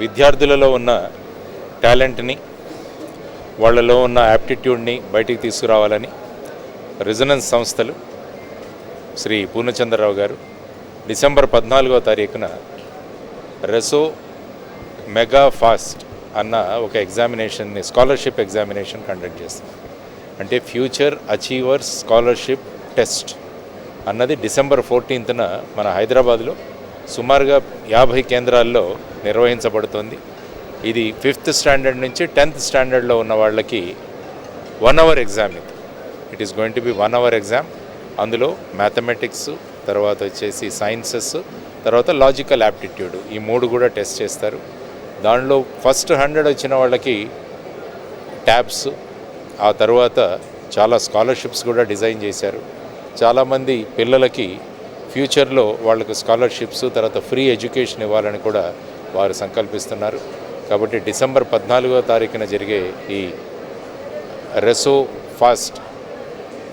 విద్యార్థులలో ఉన్న టాలెంట్ని వాళ్ళలో ఉన్న యాప్టిట్యూడ్ని బయటికి తీసుకురావాలని రెజనెన్స్ సంస్థలు శ్రీ పూర్ణచంద్రరావు గారు డిసెంబర్ పద్నాలుగో తారీఖున రెసో మెగా ఫాస్ట్ అన్న ఒక ఎగ్జామినేషన్ని స్కాలర్షిప్ ఎగ్జామినేషన్ కండక్ట్ చేస్తాం అంటే ఫ్యూచర్ అచీవర్స్ స్కాలర్షిప్ టెస్ట్ అన్నది డిసెంబర్ ఫోర్టీన్త్న మన హైదరాబాద్లో సుమారుగా యాభై కేంద్రాల్లో నిర్వహించబడుతుంది. ఇది ఫిఫ్త్ స్టాండర్డ్ నుంచి టెన్త్ స్టాండర్డ్లో ఉన్న వాళ్ళకి వన్ అవర్ ఎగ్జామ్ ఇది. It is going to be one hour exam అందులో మ్యాథమెటిక్స్ తర్వాత వచ్చేసి సైన్సెస్ తర్వాత లాజికల్ యాప్టిట్యూడ్ ఈ మూడు కూడా టెస్ట్ చేస్తారు. దానిలో ఫస్ట్ హండ్రెడ్ వచ్చిన వాళ్ళకి ట్యాబ్స్ ఆ తర్వాత చాలా స్కాలర్షిప్స్ కూడా డిజైన్ చేశారు. చాలామంది పిల్లలకి ఫ్యూచర్లో వాళ్ళకు స్కాలర్షిప్స్ తర్వాత ఫ్రీ ఎడ్యుకేషన్ ఇవ్వాలని కూడా వారు సంకల్పిస్తున్నారు. కాబట్టి డిసెంబర్ పద్నాలుగో తారీఖున జరిగే ఈ రెసో ఫాస్ట్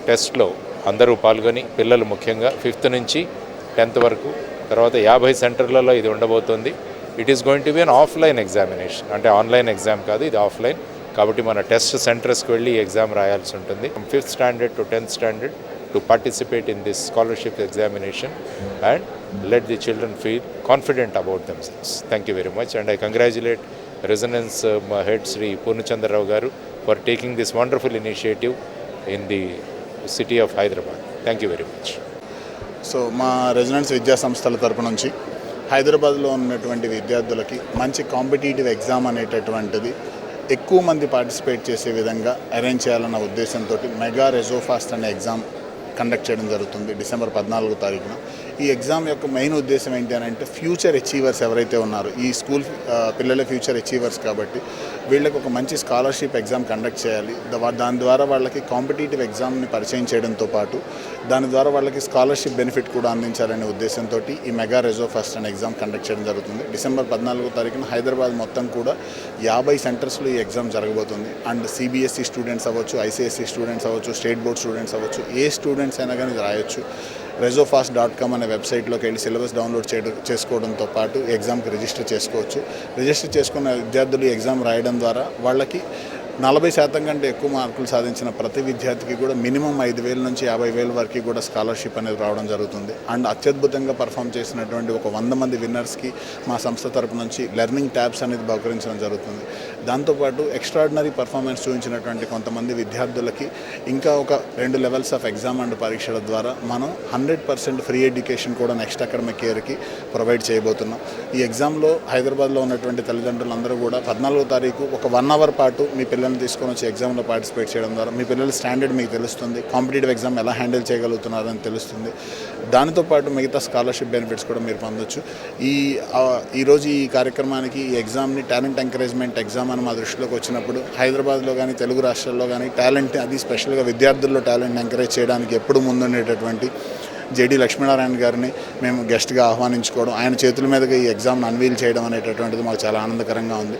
టెస్ట్లో అందరూ పాల్గొని పిల్లలు ముఖ్యంగా ఫిఫ్త్ నుంచి టెన్త్ వరకు తర్వాత యాభై సెంటర్లలో ఇది ఉండబోతుంది. It is going to be an offline examination అంటే ఆన్లైన్ ఎగ్జామ్ కాదు ఇది ఆఫ్లైన్. కాబట్టి మన టెస్ట్ సెంటర్స్కి వెళ్ళి ఈ ఎగ్జామ్ రాయాల్సి ఉంటుంది. Fifth standard to tenth standard to participate in this scholarship examination and let the children feel confident about them thank you very much and I congratulate residence head Shri Purnachandrarao గారు for taking this wonderful initiative in the city of Hyderabad thank you very much so మా residence విద్యా సంస్థల తరపు నుంచి హైదరాబాద్లో ఉన్నటువంటి విద్యార్థులకి మంచి కాంపిటేటివ్ ఎగ్జామ్ అనేటటువంటిది ఎక్కువ మంది పార్టిసిపేట్ చేసే విధంగా అరేంజ్ చేయాలన్న ఉద్దేశంతో మెగా రెజోఫాస్ట్ అనే ఎగ్జామ్ కండక్ట్ చేయడం జరుగుతుంది డిసెంబర్ పద్నాలుగో తారీఖున. ఈ ఎగ్జామ్ యొక్క మెయిన్ ఉద్దేశం ఏంటి అని అంటే ఫ్యూచర్ అచీవర్స్ ఎవరైతే ఉన్నారో ఈ స్కూల్ పిల్లల ఫ్యూచర్ అచీవర్స్ కాబట్టి వీళ్ళకి ఒక మంచి స్కాలర్షిప్ ఎగ్జామ్ కండక్ట్ చేయాలి. దాని ద్వారా వాళ్ళకి కాంపిటేటివ్ ఎగ్జామ్ని పరిచయం చేయడంతో పాటు దాని ద్వారా వాళ్ళకి స్కాలర్షిప్ బెనిఫిట్ కూడా అందించాలనే ఉద్దేశంతో ఈ మెగా రెజో ఫస్ట్ అనే ఎగ్జామ్ కండక్ట్ చేయడం జరుగుతుంది. డిసెంబర్ పద్నాలుగో తారీఖున హైదరాబాద్ మొత్తం కూడా యాభై సెంటర్స్లో ఈ ఎగ్జామ్ జరగబోతుంది. అండ్ సిబిఎస్ఈ స్టూడెంట్స్ అవ్వచ్చు ఐసిఎస్సి స్టూడెంట్స్ అవ్వచ్చు స్టేట్ బోర్డ్ స్టూడెంట్స్ అవ్వచ్చు ఏ స్టూడెంట్స్ అయినా కానీ ఇది రాయొచ్చు. రెజోఫాస్ట్ డాట్ కామ్ అనే వెబ్సైట్లోకి వెళ్ళి సిలబస్ డౌన్లోడ్ చేయడం చేసుకోవడంతో పాటు ఎగ్జామ్కి రిజిస్టర్ చేసుకోవచ్చు. రిజిస్టర్ చేసుకున్న విద్యార్థులు ఎగ్జామ్ రాయడం ద్వారా వాళ్ళకి నలభై శాతం కంటే ఎక్కువ మార్కులు సాధించిన ప్రతి విద్యార్థికి కూడా మినిమం ఐదు వేల నుంచి యాభై వేల వరకు కూడా స్కాలర్షిప్ అనేది రావడం జరుగుతుంది. అండ్ అత్యద్భుతంగా పర్ఫామ్ చేసినటువంటి ఒక వంద మంది విన్నర్స్కి మా సంస్థ తరపు నుంచి లెర్నింగ్ ట్యాబ్స్ అనేది బహుకరించడం జరుగుతుంది. దాంతోపాటు ఎక్స్ట్రాడినరీ పర్ఫార్మెన్స్ చూపించినటువంటి కొంతమంది విద్యార్థులకి ఇంకా ఒక రెండు లెవెల్స్ ఆఫ్ ఎగ్జామ్ అండ్ పరీక్షల ద్వారా మనం హండ్రెడ్ పర్సెంట్ ఫ్రీ ఎడ్యుకేషన్ కూడా నెక్స్ట్ అకాడమిక్ ఇయర్కి ప్రొవైడ్ చేయబోతున్నాం. ఈ ఎగ్జామ్లో హైదరాబాద్లో ఉన్నటువంటి తల్లిదండ్రులందరూ కూడా పద్నాలుగో తారీఖు ఒక వన్ అవర్ పాటు మీ పిల్లల్ని తీసుకొని వచ్చి ఎగ్జామ్లో పార్టిసిపేట్ చేయడం ద్వారా మీ పిల్లల స్టాండర్డ్ మీకు తెలుస్తుంది. కాంపిటేటివ్ ఎగ్జామ్ ఎలా హ్యాండిల్ చేయగలుగుతున్నారని తెలుస్తుంది. దానితో పాటు మిగతా స్కాలర్షిప్ బెనిఫిట్స్ కూడా మీరు పొందొచ్చు. ఈ ఈరోజు ఈ కార్యక్రమానికి ఈ ఎగ్జామ్ని టాలెంట్ ఎంకరేజ్మెంట్ ఎగ్జామ్ మనం మా దృష్టిలోకి వచ్చినప్పుడు హైదరాబాద్లో కానీ తెలుగు రాష్ట్రాల్లో కానీ టాలెంట్ అది స్పెషల్గా విద్యార్థుల్లో టాలెంట్ ఎంకరేజ్ చేయడానికి ఎప్పుడు ముందుండేటటువంటి జేడి లక్ష్మీనారాయణ గారిని మేము గెస్ట్గా ఆహ్వానించుకోవడం ఆయన చేతుల మీదుగా ఈ ఎగ్జామ్ను అన్వీల్ చేయడం అనేటటువంటిది మాకు చాలా ఆనందకరంగా ఉంది.